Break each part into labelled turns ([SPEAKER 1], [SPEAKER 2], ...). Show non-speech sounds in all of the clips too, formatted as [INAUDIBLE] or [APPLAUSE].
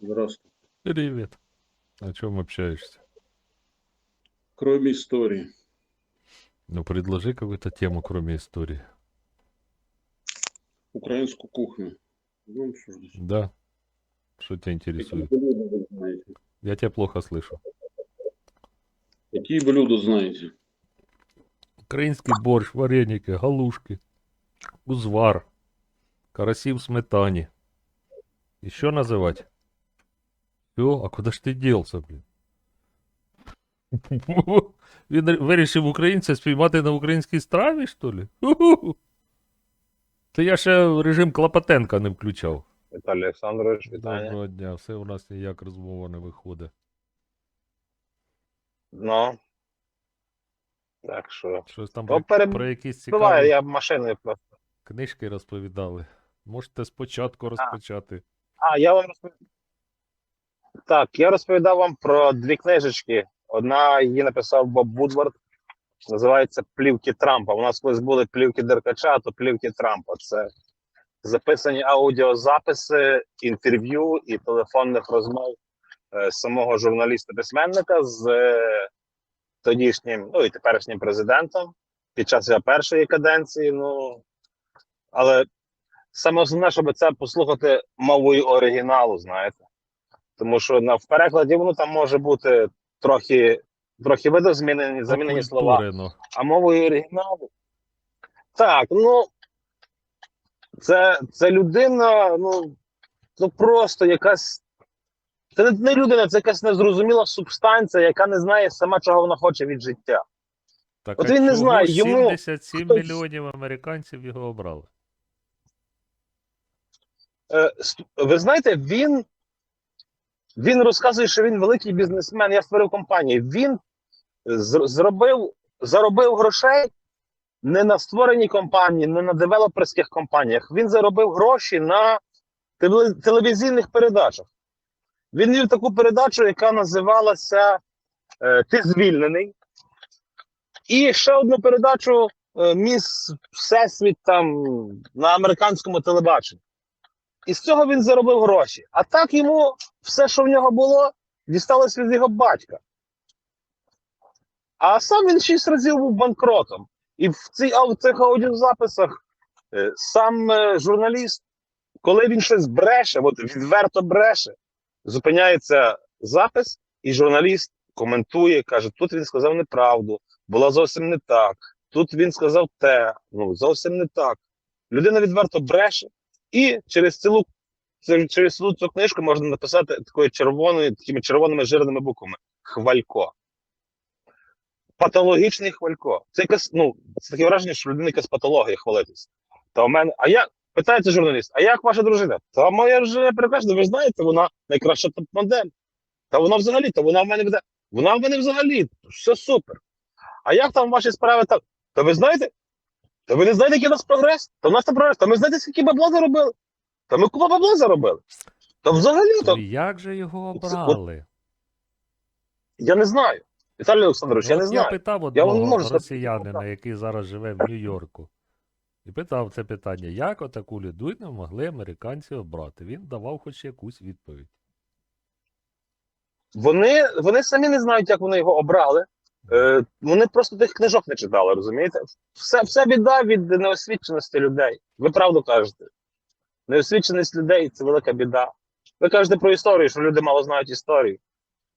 [SPEAKER 1] Здравствуй.
[SPEAKER 2] Привет. О чем общаешься?
[SPEAKER 1] Кроме истории.
[SPEAKER 2] Ну, предложи какую-то тему, кроме истории.
[SPEAKER 1] Украинскую кухню. Будем обсуждать.
[SPEAKER 2] Да. Что тебя
[SPEAKER 1] Какие
[SPEAKER 2] интересует?
[SPEAKER 1] блюда вы знаете?
[SPEAKER 2] Я тебя плохо слышу.
[SPEAKER 1] Какие блюда знаете?
[SPEAKER 2] Український борщ, вареники, галушки, узвар, карасі в сметані. Еще называть? Все, а куда ж ти ділся, блін? Він [LAUGHS] вирішив українця спіймати на українській страві, що ли? Та я ще режим Клопотенка не включав.
[SPEAKER 3] Віталій Олександрович, вітання.
[SPEAKER 2] Доброго дня, все у нас ніяк розмова не виходить.
[SPEAKER 3] Ну. Так що.
[SPEAKER 2] Щось там про, про якісь
[SPEAKER 3] Буває, я машиною просто.
[SPEAKER 2] книжки розповідали. Можете спочатку розпочати.
[SPEAKER 3] А, я вам розповідав. Так, я розповідав вам про дві книжечки. Одна її написав Боб Вудвард. Називається Плівки Трампа. У нас колись були плівки Деркача, а то плівки Трампа. Це записані аудіозаписи, інтерв'ю і телефонних розмов е, самого журналіста-письменника з е, тодішнім, ну і теперішнім президентом під час його першої каденції. Ну але саме основне, щоб це послухати мовою оригіналу, знаєте. Тому що на в перекладі воно там може бути трохи, трохи видозмінені, замінені слова. А мовою оригіналу. Так, ну це, це людина, ну, ну просто якась. Це не, не людина, це якась незрозуміла субстанція, яка не знає сама, чого вона хоче від життя.
[SPEAKER 2] Так,
[SPEAKER 3] От він не знає, йому
[SPEAKER 2] 77
[SPEAKER 3] хтось-
[SPEAKER 2] мільйонів американців його обрали.
[SPEAKER 3] Е, ви знаєте, він, він розказує, що він великий бізнесмен. Я створив компанію. Він зробив, заробив грошей не на створеній компанії, не на девелоперських компаніях. Він заробив гроші на телевізійних передачах. Він вів таку передачу, яка називалася е, Ти звільнений. І ще одну передачу е, Міс Всесвіт там на американському телебаченні. І з цього він заробив гроші. А так йому все, що в нього було, дісталось від його батька. А сам він шість разів був банкротом. І в, а в цих аудіозаписах е, сам е, журналіст, коли він щось бреше, от відверто бреше, зупиняється запис, і журналіст коментує, каже: тут він сказав неправду, було зовсім не так. Тут він сказав те, ну зовсім не так. Людина відверто бреше, і через цілу через цілу цю книжку можна написати такою червоною, такими червоними жирними буквами Хвалько. Патологічний хвалько. Це якась, ну, це таке враження, що людина якась патологія хвалитись. Та у мене, а як, питається журналіст, а як ваша дружина? Та моя дружина прекрасна, ви знаєте, вона найкраща топ-модель. Та вона взагалі, та вона в мене веде. Вона в мене взагалі, все супер. А як там ваші справи так? Та ви знаєте? Та ви не знаєте, який у нас прогрес? Та в нас там прогрес. Та ми знаєте, скільки бабла заробили? Та ми купа бабла заробили. Та взагалі то
[SPEAKER 2] Ну, як же його обрали?
[SPEAKER 3] я не знаю. Віталій Олександрович, я не
[SPEAKER 2] от я питав одного
[SPEAKER 3] можу
[SPEAKER 2] росіянина, який зараз живе в Нью-Йорку. І питав це питання, як отаку людину могли американці обрати? Він давав хоч якусь відповідь.
[SPEAKER 3] Вони, вони самі не знають, як вони його обрали. Е, вони просто тих книжок не читали, розумієте? Все, все біда від неосвіченості людей. Ви правду кажете. Неосвіченість людей це велика біда. Ви кажете про історію, що люди мало знають історію.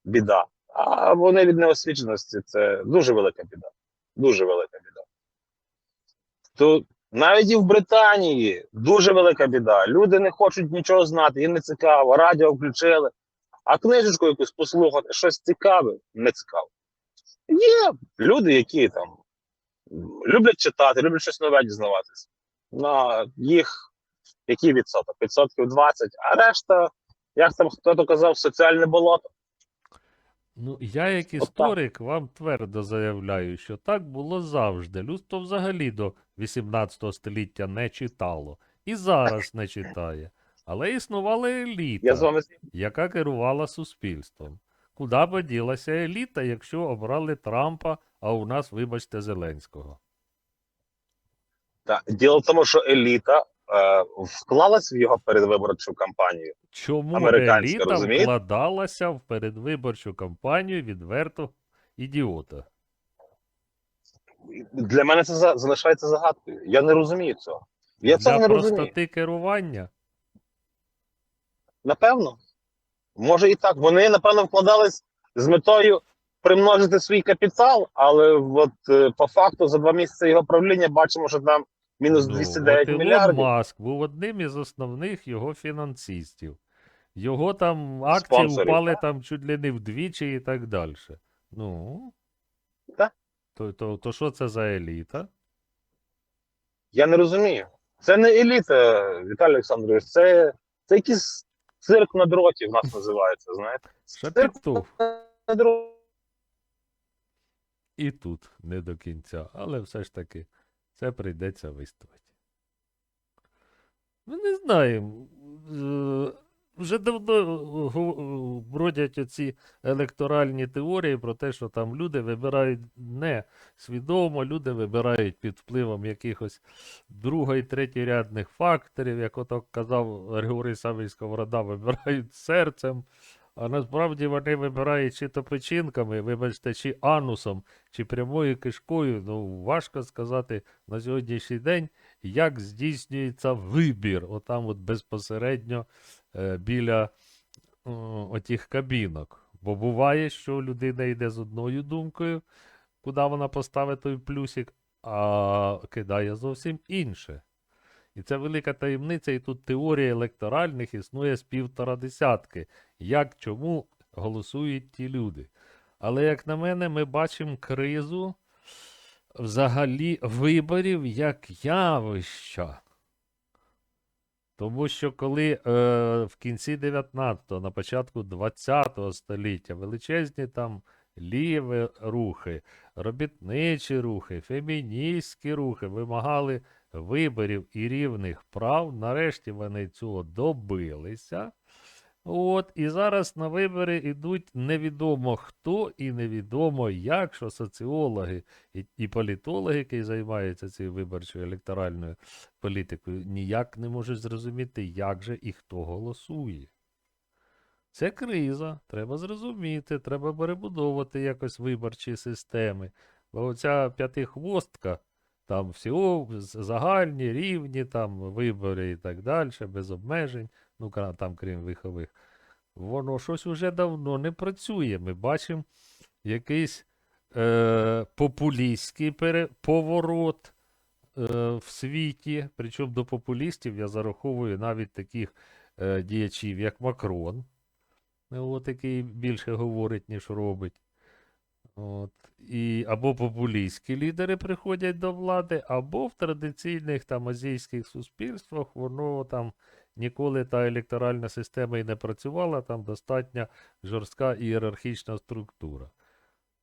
[SPEAKER 3] Біда. А вони від неосвіченості це дуже велика біда. Дуже велика біда. То навіть і в Британії дуже велика біда. Люди не хочуть нічого знати, їм не цікаво, радіо включили. А книжечку якусь послухати, щось цікаве, не цікаво. Є люди, які там люблять читати, люблять щось нове дізнаватися. На їх який відсоток? Відсотків 20, а решта, як там хто-то казав, соціальне болото.
[SPEAKER 2] Ну, я як історик вам твердо заявляю, що так було завжди. Людство взагалі до 18 століття не читало. І зараз не читає. Але існувала еліта.
[SPEAKER 3] Я з вами
[SPEAKER 2] яка керувала суспільством. Куди б ділася еліта, якщо обрали Трампа, а у нас, вибачте, Зеленського?
[SPEAKER 3] Так. Діло в тому, що еліта е, вклалась в його передвиборчу кампанію.
[SPEAKER 2] Чому еліта
[SPEAKER 3] розумієте?
[SPEAKER 2] вкладалася в передвиборчу кампанію відверто ідіота?
[SPEAKER 3] Для мене це за- залишається загадкою. Я не розумію цього. Я
[SPEAKER 2] Для
[SPEAKER 3] цього не розумію.
[SPEAKER 2] простоти керування?
[SPEAKER 3] Напевно. Може і так. Вони, напевно, вкладались з метою примножити свій капітал, але от е, по факту за два місяці його правління бачимо, що там мінус
[SPEAKER 2] Ну,
[SPEAKER 3] 209
[SPEAKER 2] от Ілон
[SPEAKER 3] мільярдів.
[SPEAKER 2] Маск був одним із основних його фінансистів. Його там акції
[SPEAKER 3] Спонсорів.
[SPEAKER 2] впали там чуть ли не вдвічі і так далі. Ну.
[SPEAKER 3] Так.
[SPEAKER 2] То, то, то що це за еліта?
[SPEAKER 3] Я не розумію. Це не еліта, Віталій Олександрович, це, це якийсь цирк на дроті в нас називається, знаєте? Цирк
[SPEAKER 2] Шапітов.
[SPEAKER 3] на дроті.
[SPEAKER 2] І тут не до кінця, але все ж таки це прийдеться виставити. Ми не знаємо. Е, Вже давно е, бродять оці електоральні теорії про те, що там люди вибирають не свідомо, люди вибирають під впливом якихось друго- і третєрядних факторів, як ото казав Григорій Савій Сковорода, вибирають серцем. А насправді вони вибирають чи то печінками, вибачте, чи анусом, чи прямою кишкою. Ну, важко сказати на сьогоднішній день, як здійснюється вибір, отам от безпосередньо е, біля отих кабінок. Бо буває, що людина йде з одною думкою, куди вона поставить той плюсик, а кидає зовсім інше. І це велика таємниця, і тут теорія електоральних існує з півтора десятки. Як чому голосують ті люди. Але, як на мене, ми бачимо кризу взагалі виборів як явища. Тому що коли е, в кінці 19-го, на початку 20-го століття величезні там ліві рухи, робітничі рухи, феміністські рухи вимагали виборів і рівних прав, нарешті вони цього добилися. От, і зараз на вибори йдуть невідомо хто і невідомо як, що соціологи і, і політологи, які займаються цією виборчою електоральною політикою, ніяк не можуть зрозуміти, як же і хто голосує. Це криза, треба зрозуміти, треба перебудовувати якось виборчі системи. Бо оця п'ятихвостка, там всього з- загальні, рівні, там вибори і так далі, без обмежень, ну там крім вихових, воно щось уже давно не працює. Ми бачимо якийсь е, популістський поворот е, в світі. Причому до популістів я зараховую навіть таких е, діячів, як Макрон, от, який більше говорить, ніж робить. От. І або популістські лідери приходять до влади, або в традиційних там азійських суспільствах воно там ніколи та електоральна система і не працювала, там достатньо жорстка ієрархічна структура.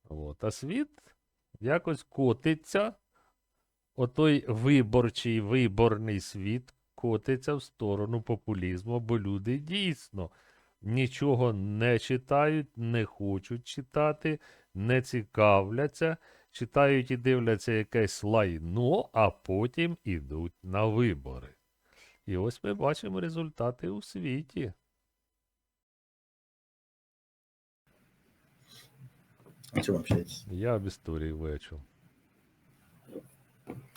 [SPEAKER 2] От. А світ якось котиться, отой виборчий виборний світ котиться в сторону популізму, бо люди дійсно нічого не читають, не хочуть читати, не цікавляться, читають і дивляться якесь лайно, а потім ідуть на вибори. І ось ми бачимо результати у світі.
[SPEAKER 4] О чем общаетесь?
[SPEAKER 2] Я об історії вичу.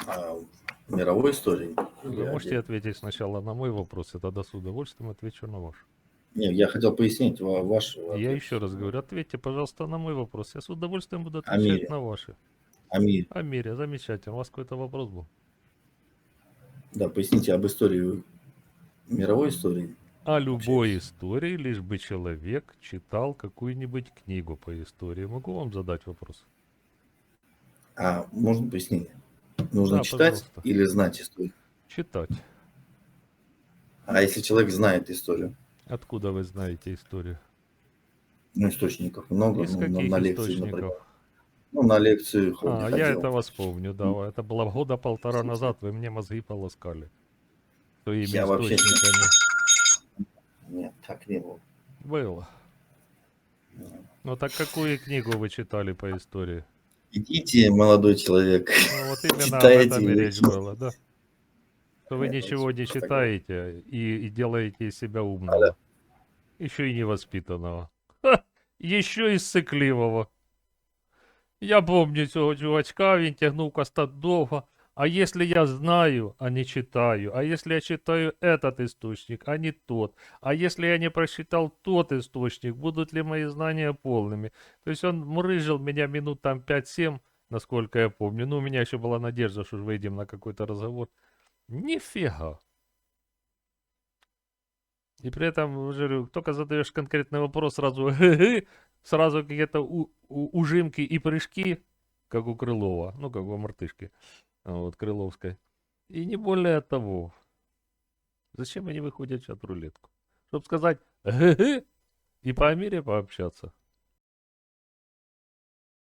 [SPEAKER 4] О мировой истории?
[SPEAKER 2] Вы
[SPEAKER 4] Я-
[SPEAKER 2] можете ответить сначала на мой вопрос, и тогда с удовольствием отвечу на ваш.
[SPEAKER 4] Не, я хотел пояснить ва- ваш...
[SPEAKER 2] Я
[SPEAKER 4] ответ
[SPEAKER 2] еще раз говорю, ответьте, пожалуйста, на мой вопрос. Я с удовольствием буду отвечать
[SPEAKER 4] мире.
[SPEAKER 2] на ваши.
[SPEAKER 4] О мире.
[SPEAKER 2] О мире, замечательно. У вас какой-то вопрос был?
[SPEAKER 4] Да, поясните об истории, мировой истории.
[SPEAKER 2] О любой истории, лишь бы человек читал какую-нибудь книгу по истории. Могу вам задать вопрос?
[SPEAKER 4] А можно пояснение? Нужно
[SPEAKER 2] Да,
[SPEAKER 4] читать
[SPEAKER 2] пожалуйста.
[SPEAKER 4] или знать историю?
[SPEAKER 2] Читать.
[SPEAKER 4] А если человек знает историю?
[SPEAKER 2] Откуда вы знаете историю?
[SPEAKER 4] Ну, источников много.
[SPEAKER 2] Из
[SPEAKER 4] ну, на,
[SPEAKER 2] каких
[SPEAKER 4] на лекции, например.
[SPEAKER 2] источников?
[SPEAKER 4] Ну, на лекцию ходил.
[SPEAKER 2] А, я это вас помню, да. Это было года полтора назад, вы мне мозги полоскали. Своими
[SPEAKER 4] Я вообще не-. [LAUGHS] Нет, так не было.
[SPEAKER 2] Было. Ну так какую книгу вы читали по истории?
[SPEAKER 4] Идите, молодой человек.
[SPEAKER 2] Ну вот именно об
[SPEAKER 4] Читаете
[SPEAKER 2] этом и речь была, да? Что вы
[SPEAKER 4] Нет, ну,
[SPEAKER 2] ничего не читаете и, и делаете из себя
[SPEAKER 4] Да.
[SPEAKER 2] умного. Еще и невоспитанного. Ха, еще и сыкливого. Я помню цього чувачка, він тягнув кастат довго. А если я знаю, а не читаю? А если я читаю этот источник, а не тот? А если я не прочитал тот источник, будут ли мои знания полными? То есть он мурыжил меня минут там 5-7, насколько я помню. Ну, у меня еще была надежда, что выйдем на какой-то разговор. Нифига. И при этом, говорю, только задаешь конкретный вопрос, сразу [LAUGHS] сразу какие-то у- у- ужимки и прыжки, как у Крылова, ну, как у мартышки, а, вот, Крыловской. И не более того. Зачем они выходят в чат-рулетку? Чтобы сказать и по мире пообщаться.